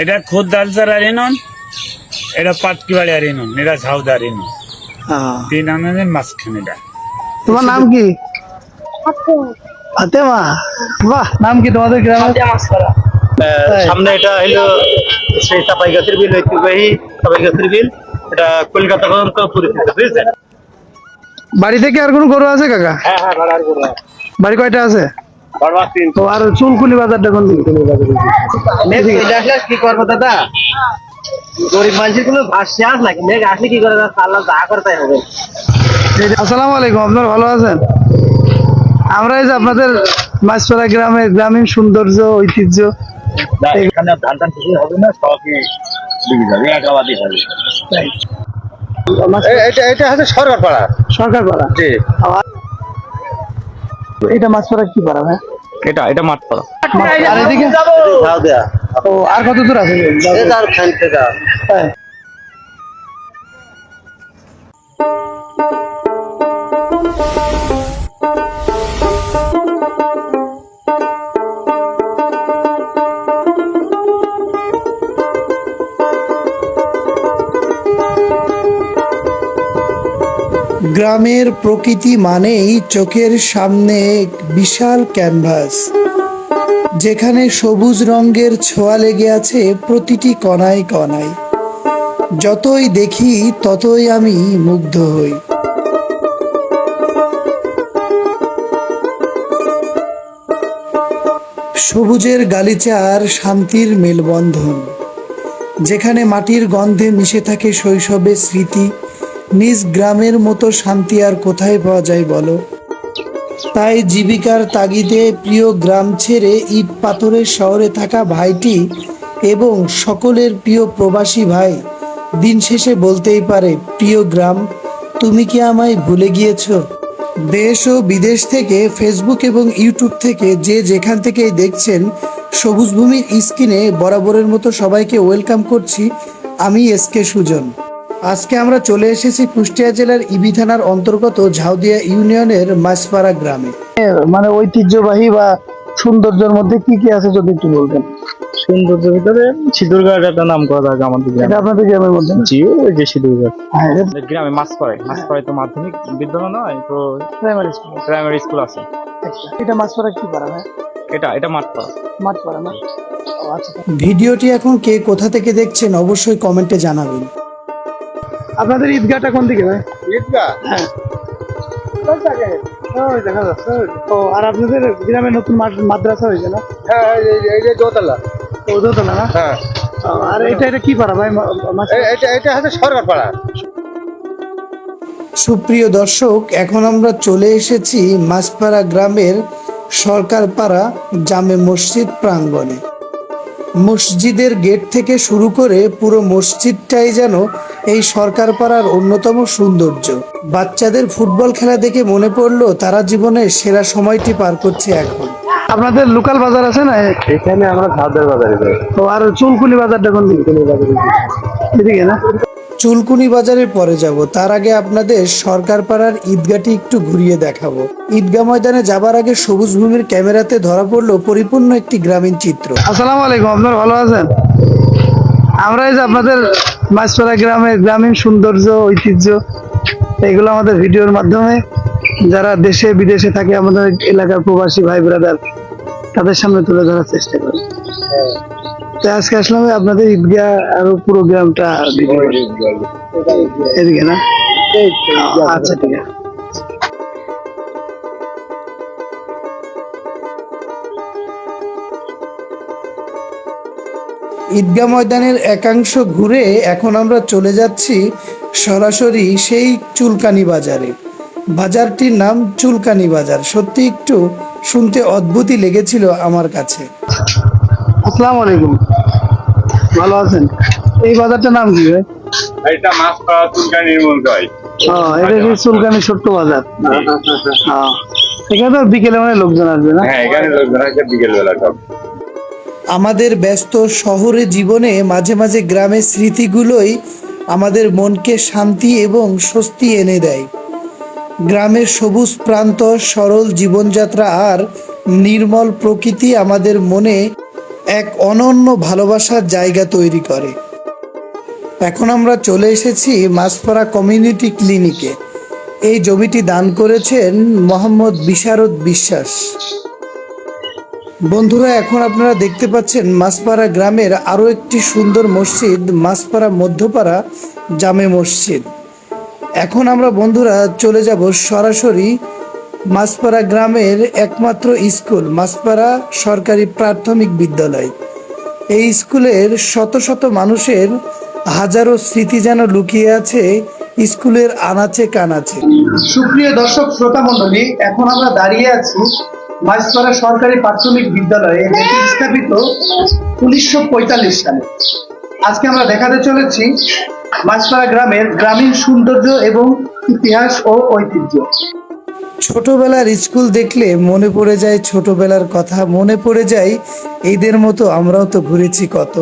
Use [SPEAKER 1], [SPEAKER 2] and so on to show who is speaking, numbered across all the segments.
[SPEAKER 1] এটা খুদ্দালসার আরিনুন এটা পাটকিবাড়ি আরিনুন এটা ঝাউদা আরিনুন।
[SPEAKER 2] হ্যাঁ।
[SPEAKER 1] তিন আনানের মাঝখানে এটা।
[SPEAKER 2] তোমার নাম কি? ফাতেমা। বাহ নাম কি তোমাদের গ্রামে
[SPEAKER 3] সামনে এটা হলো সেই চাপাই গাছের বিল ঐতিহ্যবাহী বিল। এটা কলকাতা পর্যন্ত পরিচিত বুঝেছেন?
[SPEAKER 2] বাড়ি থেকে আর কোনো গরু আছে কাকা?
[SPEAKER 3] হ্যাঁ হ্যাঁ বাড়ার করে
[SPEAKER 2] বাড়ি কয়টা আছে? তো আর চুলকুনি বাজারটা কোন দিকে?
[SPEAKER 3] কি করব দাদা? গরিব মানুষের কোনো ভাষা আস নাকি? মেঘ আসলে কি করে আল্লাহ যা করে তাই হবে।
[SPEAKER 2] আসসালামু আলাইকুম আপনার ভালো আছেন? আমরা এই যে আপনাদের মাছপাড়া গ্রামের গ্রামীণ সৌন্দর্য ঐতিহ্য
[SPEAKER 3] এখানে ধান টান কিছু হবে না সবই দিকে যাবে একাবাদি হবে এটা এটা হচ্ছে সরকার পাড়া।
[SPEAKER 2] সরকার পাড়া?
[SPEAKER 3] জি।
[SPEAKER 2] এটা মাছপাড়া কি পাড়া ভাই?
[SPEAKER 3] এটা এটা মাঠ পড়া।
[SPEAKER 2] আর এদিকে।
[SPEAKER 3] দাও দেয়া।
[SPEAKER 2] ও আর কত দূর আছে? গ্রামের প্রকৃতি মানেই চোখের সামনে এক বিশাল ক্যানভাস। যেখানে সবুজ রঙের ছোঁয়া লেগে আছে প্রতিটি কণায় কণায়। যতই দেখি, ততই আমি মুগ্ধ হই। সবুজের গালিচার শান্তির মেলবন্ধন। যেখানে মাটির গন্ধে মিশে থাকে শৈশবের স্মৃতি নিজ গ্রামের মতো শান্তি আর কোথায় পাওয়া যায় বলো? তাই জীবিকার তাগিদে প্রিয় গ্রাম ছেড়ে ইট পাথরের শহরে থাকা ভাইটি এবং সকলের প্রিয় প্রবাসী ভাই দিন শেষে বলতেই পারে, প্রিয় গ্রাম, তুমি কি আমায় ভুলে গিয়েছ? দেশ ও বিদেশ থেকে ফেসবুক এবং ইউটিউব থেকে যে যেখান থেকেই দেখছেন সবুজ ভূমির স্ক্রিনে বরাবরের মতো সবাইকে ওয়েলকাম করছি আমি এস কে সুজন। আজকে আমরা চলে এসেছি কুষ্টিয়া জেলার ইবি থানার অন্তর্গত ঝাউদিয়া ইউনিয়নের মাছপাড়া গ্রামে। মানে ঐতিহ্যবাহী বা সৌন্দর্যের মধ্যে কি কি আছে যদি একটু বলবেন
[SPEAKER 3] সৌন্দর্যের ভিতরে একটা নাম করা থাকে আমাদের গ্রামে।
[SPEAKER 2] আপনাদের গ্রামের মধ্যে
[SPEAKER 3] জি ওই যে সিঁদুরঘাট
[SPEAKER 2] হ্যাঁ
[SPEAKER 3] গ্রামে মাছ পড়ে তো মাধ্যমিক বিদ্যালয় নয় তো
[SPEAKER 2] প্রাইমারি স্কুল
[SPEAKER 3] প্রাইমারি স্কুল আছে।
[SPEAKER 2] এটা মাছপাড়া কি হ্যাঁ?
[SPEAKER 3] এটা এটা
[SPEAKER 2] মাছপাড়া। না? ভিডিওটি এখন কে কোথা থেকে দেখছেন অবশ্যই কমেন্টে জানাবেন। আপনাদের ঈদগাহটা কোন দিকে ভাই?
[SPEAKER 3] ঈদগা
[SPEAKER 2] হ্যাঁ। দেখা যাচ্ছে ও আর আপনাদের গ্রামে নতুন মাদ্রাসা হয়েছে না?
[SPEAKER 3] হ্যাঁ এই যে দোতলা।
[SPEAKER 2] ও দোতলা না?
[SPEAKER 3] হ্যাঁ।
[SPEAKER 2] আর এটা এটা কি পাড়া ভাই
[SPEAKER 3] এটা এটা হচ্ছে সরকার পাড়া।
[SPEAKER 2] সুপ্রিয় দর্শক এখন আমরা চলে এসেছি মাছপাড়া গ্রামের সরকারপাড়া জামে মসজিদ প্রাঙ্গণে। মসজিদের গেট থেকে শুরু করে পুরো মসজিদটাই যেন এই সরকার পাড়ার অন্যতম সৌন্দর্য। বাচ্চাদের ফুটবল খেলা দেখে মনে পড়ল তারা জীবনে সেরা সময়টি পার করছে এখন। আপনাদের লোকাল বাজার আছে না?
[SPEAKER 3] এখানে আমরা বাজারে যাই।
[SPEAKER 2] তো আর চুলকুনি বাজারটা কোন দিকে এদিকে না? চুলকুনি বাজারের পরে যাব। তার আগে আপনাদের সরকার পাড়ার ঈদগাটি একটু ঘুরিয়ে দেখাবো। ঈদগা ময়দানে যাবার আগে সবুজ ভূমির ক্যামেরাতে ধরা পড়ল পরিপূর্ণ একটি গ্রামীণ চিত্র। আসসালামু আলাইকুম, আপনার ভালো আছেন? আমরা এই যে আপনাদের মাছপাড়া গ্রামের গ্রামীণ সৌন্দর্য, ঐতিহ্য, এগুলো আমাদের ভিডিওর মাধ্যমে যারা দেশে, বিদেশে থাকে, আমাদের এলাকার প্রবাসী ভাই ব্রাদার তাদের সামনে তুলে ধরার চেষ্টা করি। তো আজকে আসলাম আপনাদের ঈদগাহ আর পুরো গ্রামটা এদিকে না? আচ্ছা ঠিক আছে। ঈদগাহ ময়দানের একাংশ ঘুরে এখন আমরা চলে যাচ্ছি সরাসরি সেই চুলকানি বাজারে। বাজারটির নাম চুলকানি বাজার। সত্যি একটু শুনতে অদ্ভুতই লেগেছিল আমার কাছে। আসসালামু আলাইকুম। ভালো আছেন? এই বাজারটার নাম কি ভাই?
[SPEAKER 1] এটা মাছ পাওয়া তুলকা নির্মূল হয়
[SPEAKER 2] ও এটা কি চুলকানি ছোট্ট বাজার? এখানে তো বিকেলে মানে লোকজন আসবে না?
[SPEAKER 1] হ্যাঁ এখানে লোকজন আছে বিকেল বেলা সব।
[SPEAKER 2] আমাদের ব্যস্ত শহরে জীবনে মাঝে মাঝে গ্রামের স্মৃতিগুলোই আমাদের মনকে শান্তি এবং স্বস্তি এনে দেয়। গ্রামের সবুজ প্রান্ত সরল জীবনযাত্রা আর নির্মল প্রকৃতি আমাদের মনে এক অনন্য ভালোবাসার জায়গা তৈরি করে। এখন আমরা চলে এসেছি মাসপাড়া কমিউনিটি ক্লিনিকে। এই জমিটি দান করেছেন মোহাম্মদ বিশারদ বিশ্বাস। বন্ধুরা, এখন আপনারা দেখতে পাচ্ছেন মাসপাড়া গ্রামের আরও একটি সুন্দর মসজিদ মাসপাড়া মধ্যপাড়া জামে মসজিদ। এখন আমরা বন্ধুরা চলে যাব সরাসরি মাসপাড়া গ্রামের একমাত্র স্কুল মাসপাড়া সরকারি প্রাথমিক বিদ্যালয়। এই স্কুলের শত শত মানুষের হাজারো স্মৃতি যেন লুকিয়ে আছে স্কুলের আনাচে কানাচে। সুপ্রিয় দর্শক, শ্রোতা মণ্ডলী, এখন আমরা দাঁড়িয়ে আছি মাইসপাড়া সরকারি প্রাথমিক বিদ্যালয়ে স্থাপিত উনিশশো পঁয়তাল্লিশ সালে। আজকে আমরা দেখাতে চলেছি মাইসপাড়া গ্রামের গ্রামীণ সৌন্দর্য এবং ইতিহাস ও ঐতিহ্য। ছোটবেলার স্কুল দেখলে মনে পড়ে যায় ছোটবেলার কথা মনে পড়ে যায় এইদের মতো আমরাও তো ঘুরেছি কত।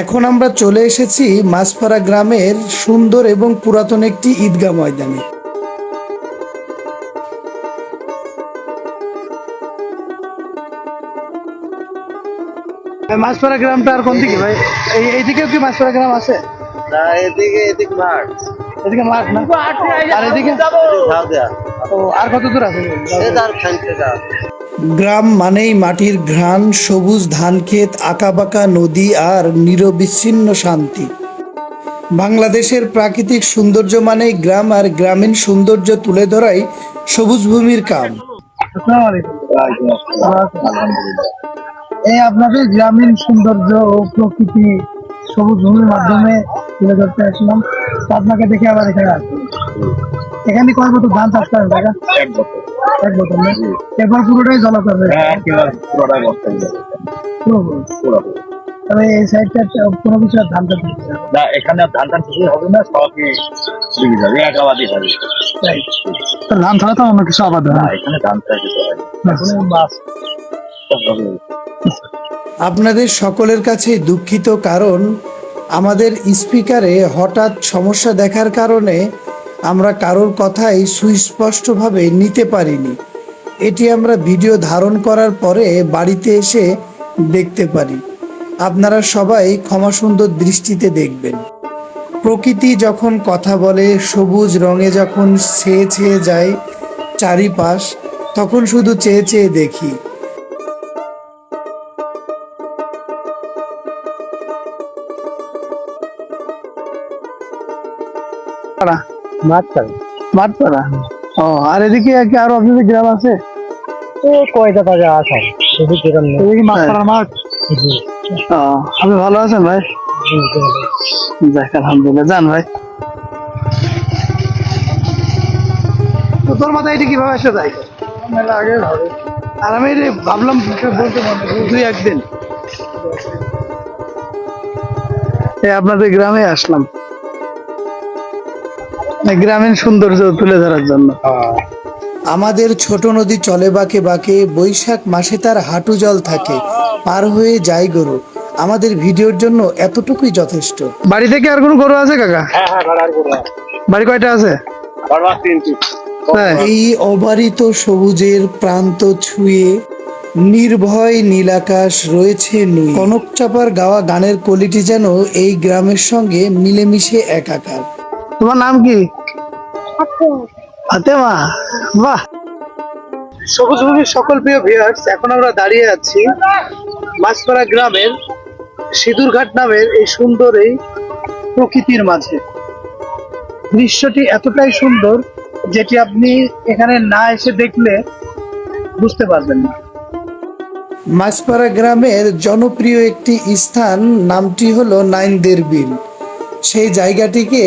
[SPEAKER 2] এখন আমরা চলে এসেছি মাছপাড়া গ্রামের সুন্দর এবং পুরাতন একটি ঈদগাহ ময়দানে। মাছপাড়া গ্রামটা আর কোন দিকে ভাই? এই এইদিকেও কি মাছপাড়া গ্রাম আছে?
[SPEAKER 3] না এদিকে এদিকে মাঠ।
[SPEAKER 2] এদিকে মাঠ না? আর এদিকে? ও আর কত দূর আছে গ্রাম মানেই মাটির ঘ্রাণ সবুজ ধানক্ষেত আঁকাবাঁকা নদী আর নিরবিচ্ছিন্ন শান্তি। বাংলাদেশের প্রাকৃতিক সৌন্দর্য মানেই গ্রাম আর গ্রামীণ সৌন্দর্য তুলে ধরাই সবুজ ভূমির কাম। এই আপনাদের গ্রামীণ সৌন্দর্য ও প্রকৃতি সবুজ ভূমির মাধ্যমে তুলে ধরতে আসলাম। আপনাকে দেখে আবার এখানে আসলাম এখানে কয় বছর ধান চাষ করেন টাকা
[SPEAKER 1] এক বছর
[SPEAKER 2] এক বছর না? এরপর পুরোটাই জলাকর হয়ে
[SPEAKER 1] হ্যাঁ পুরোটাই বস্তায় যাবে
[SPEAKER 2] পুরোপুরি
[SPEAKER 1] পুরোপুরি
[SPEAKER 2] তবে এই সাইডটা কোনো কিছু আর ধান চাষ না।
[SPEAKER 1] না এখানে ধান টান কিছু হবে না সবই ডুবে যাবে একাবাদি হবে।
[SPEAKER 2] তো ধান ছাড়া তো অন্য কিছু আবাদ
[SPEAKER 1] না। এখানে ধান চাষ কিছু হয়
[SPEAKER 2] এখন মাছ। আপনাদের সকলের কাছে দুঃখিত কারণ আমাদের স্পিকারে হঠাৎ সমস্যা দেখার কারণে আমরা কারোর কথাই সুস্পষ্টভাবে নিতে পারিনি। এটি আমরা ভিডিও ধারণ করার পরে বাড়িতে এসে দেখতে পারি। আপনারা সবাই ক্ষমা সুন্দর দৃষ্টিতে দেখবেন। প্রকৃতি যখন কথা বলে, সবুজ রঙে যখন ছেয়ে ছেয়ে যায় চারিপাশ, তখন শুধু চেয়ে চেয়ে দেখি। মাঠপাড়া ও আর এদিকে কি আরও আপনাদের গ্রাম আছে?
[SPEAKER 3] কয়টা আছে এদিকে
[SPEAKER 2] এদিকে মাঠপাড়া মাঠ আপনি ভালো আছেন ভাই? যাক আলহামদুলিল্লাহ। যান ভাই। তোর মাথায় এটা কীভাবে এসে যায়? মেলা আগে ভাবে আর আমি ভাবলাম বলতে দুই একদিন। আপনাদের গ্রামে আসলাম। গ্রামীণ সৌন্দর্য তুলে ধরার জন্য। আমাদের ছোট নদী চলে বাঁকে বাঁকে বৈশাখ মাসে তার হাঁটু জল থাকে পার হয়ে যায় গরু। আমাদের ভিডিওর জন্য এতটুকুই যথেষ্ট। বাড়ি থেকে আর কোনো গরু আছে কাকা?
[SPEAKER 1] হ্যাঁ হ্যাঁ
[SPEAKER 2] বাড়ি কয়টা আছে?
[SPEAKER 1] ভাড়া
[SPEAKER 2] এই অবারিত সবুজের প্রান্ত ছুঁয়ে নির্ভয় নীলাকাশ রয়েছে নুই কনক চাপার গাওয়া গানের কোয়ালিটি যেন এই গ্রামের সঙ্গে মিলেমিশে একাকার। তোমার নাম কি? ফাতেমা। বাহ! সবুজ ভূমির সকল প্রিয় ভিউয়ার্স এখন আমরা দাঁড়িয়ে আছি মাছপাড়া গ্রামের সিঁদুরঘাট নামের এই সুন্দর এই প্রকৃতির মাঝে। দৃশ্যটি এতটাই সুন্দর যেটি আপনি এখানে না এসে দেখলে বুঝতে পারবেন না। মাছপাড়া গ্রামের জনপ্রিয় একটি স্থান নামটি হলো নাইনদের বিল। সেই জায়গাটিকে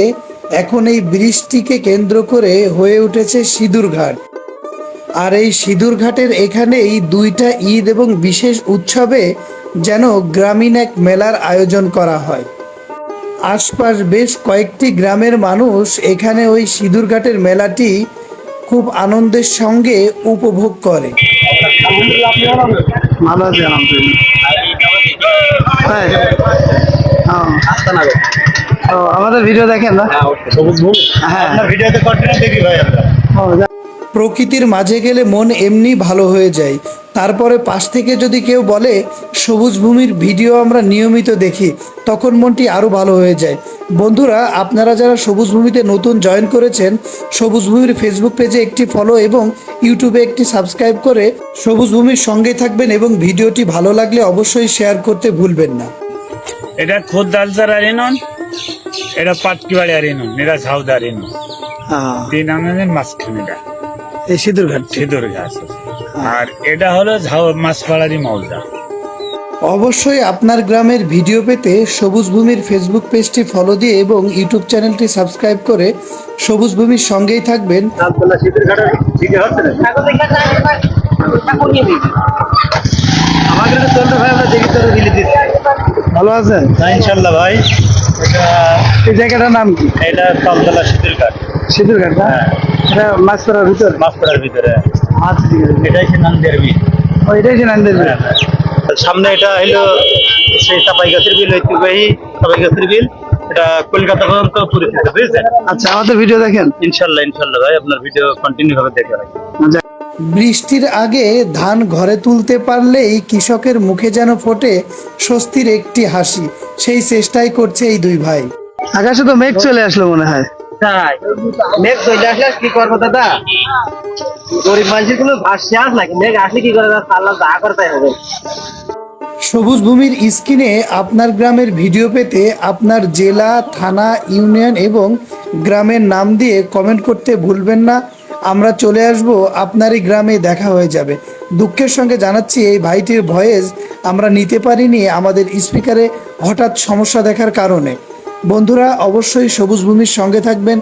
[SPEAKER 2] এখন এই ব্রিজটিকে কেন্দ্র করে হয়ে উঠেছে সিঁদুরঘাট আর এই সিঁদুরঘাটের এখানেই দুইটা ঈদ এবং বিশেষ উৎসবে যেন গ্রামীণ এক মেলার আয়োজন করা হয়। আশপাশ বেশ কয়েকটি গ্রামের মানুষ এখানে ওই সিঁদুরঘাটের মেলাটি খুব আনন্দের সঙ্গে উপভোগ করে। ভালো আছে আমাদের ভিডিও দেখেন না? হ্যাঁ
[SPEAKER 1] ভিডিওতে কন্টিনিউ দেখি ভাই আমরা।
[SPEAKER 2] প্রকৃতির মাঝে গেলে মন এমনি ভালো হয়ে যায়। তারপরে পাশ থেকে যদি কেউ বলে সবুজ ভূমির ভিডিও আমরা নিয়মিত দেখি তখন মনটি আরও ভালো হয়ে যায়। বন্ধুরা আপনারা যারা সবুজ ভূমিতে নতুন জয়েন করেছেন সবুজ ভূমির ফেসবুক পেজে একটি ফলো এবং ইউটিউবে একটি সাবস্ক্রাইব করে সবুজ ভূমির সঙ্গে থাকবেন এবং ভিডিওটি ভালো লাগলে অবশ্যই শেয়ার করতে ভুলবেন না।
[SPEAKER 1] এটা ইনুন এটা পাটকিবাড়ি আর ইনুন এটা ঝাউদার ইনুন তিন আনানের মাঝখানে এটা
[SPEAKER 2] এই সিঁদুরঘাট
[SPEAKER 1] সিঁদুর গাছ আছে। আর এটা হলো ঝাউ মাছপাড়ারি মৌজা
[SPEAKER 2] অবশ্যই আপনার গ্রামের ভিডিও পেতে সবুজ ভূমির ফেসবুক পেজটি ফলো দিয়ে এবং ইউটিউব চ্যানেলটি সাবস্ক্রাইব করে সবুজ ভূমির সঙ্গেই থাকবেন। ভালো আছেন?
[SPEAKER 3] ইনশাল্লাহ ভাই। এটা
[SPEAKER 2] এই জায়গাটার নাম কি?
[SPEAKER 3] এটা তালতলা শীতের ঘাট
[SPEAKER 2] না?
[SPEAKER 3] হ্যাঁ।
[SPEAKER 2] এটা মাছ ধরার ভিতর?
[SPEAKER 3] মাছপাড়ার ভিতরে।
[SPEAKER 2] আচ্ছা ঠিক আছে
[SPEAKER 3] এটাই সে নান্দের বিল।
[SPEAKER 2] ও এটাই সে নান্দের বিল।
[SPEAKER 3] সামনে এটা হলো সেই চাপাই গাছের বিল ঐতিহ্যবাহী চাপাই গাছের বিল। এটা কলকাতা পর্যন্ত পরিচিত বুঝছেন?
[SPEAKER 2] আচ্ছা আমাদের ভিডিও দেখেন।
[SPEAKER 3] ইনশাল্লাহ ইনশাল্লাহ ভাই আপনার ভিডিও কন্টিনিউ ভাবে দেখে রাখি
[SPEAKER 2] বৃষ্টির আগে ধান ঘরে তুলতে পারলেই কৃষকের মুখে যেন ফোটে স্বস্তির একটি হাসি। সেই চেষ্টাই করছে এই দুই ভাই। আকাশে তো মেঘ চলে আসলো মনে হয়।
[SPEAKER 3] তাই। মেঘ চলে আসলে কি করব দাদা? গরিব মানুষের কোনো ভাসছে আস নাকি? মেঘ আসলে কি করে আল্লাহ যা করতে হবে।
[SPEAKER 2] সবুজ ভূমির স্ক্রিনে আপনার গ্রামের ভিডিও পেতে আপনার জেলা থানা ইউনিয়ন এবং গ্রামের নাম দিয়ে কমেন্ট করতে ভুলবেন না। আমরা চলে আসব আপনারই গ্রামে দেখা হয়ে যাবে। দুঃখের সঙ্গে জানাচ্ছি এই ভাইটির ভয়েস আমরা নিতে পারিনি আমাদের স্পিকারে হঠাৎ সমস্যা দেখার কারণে। বন্ধুরা, অবশ্যই সবুজ ভূমির সঙ্গে থাকবেন,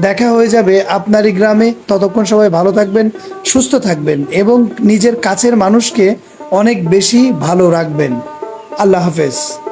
[SPEAKER 2] দেখা হয়ে যাবে আপনারই গ্রামে। ততক্ষণ সবাই ভালো থাকবেন, সুস্থ থাকবেন এবং নিজের কাছের মানুষকে অনেক বেশি ভালো রাখবেন। আল্লাহ হাফেজ।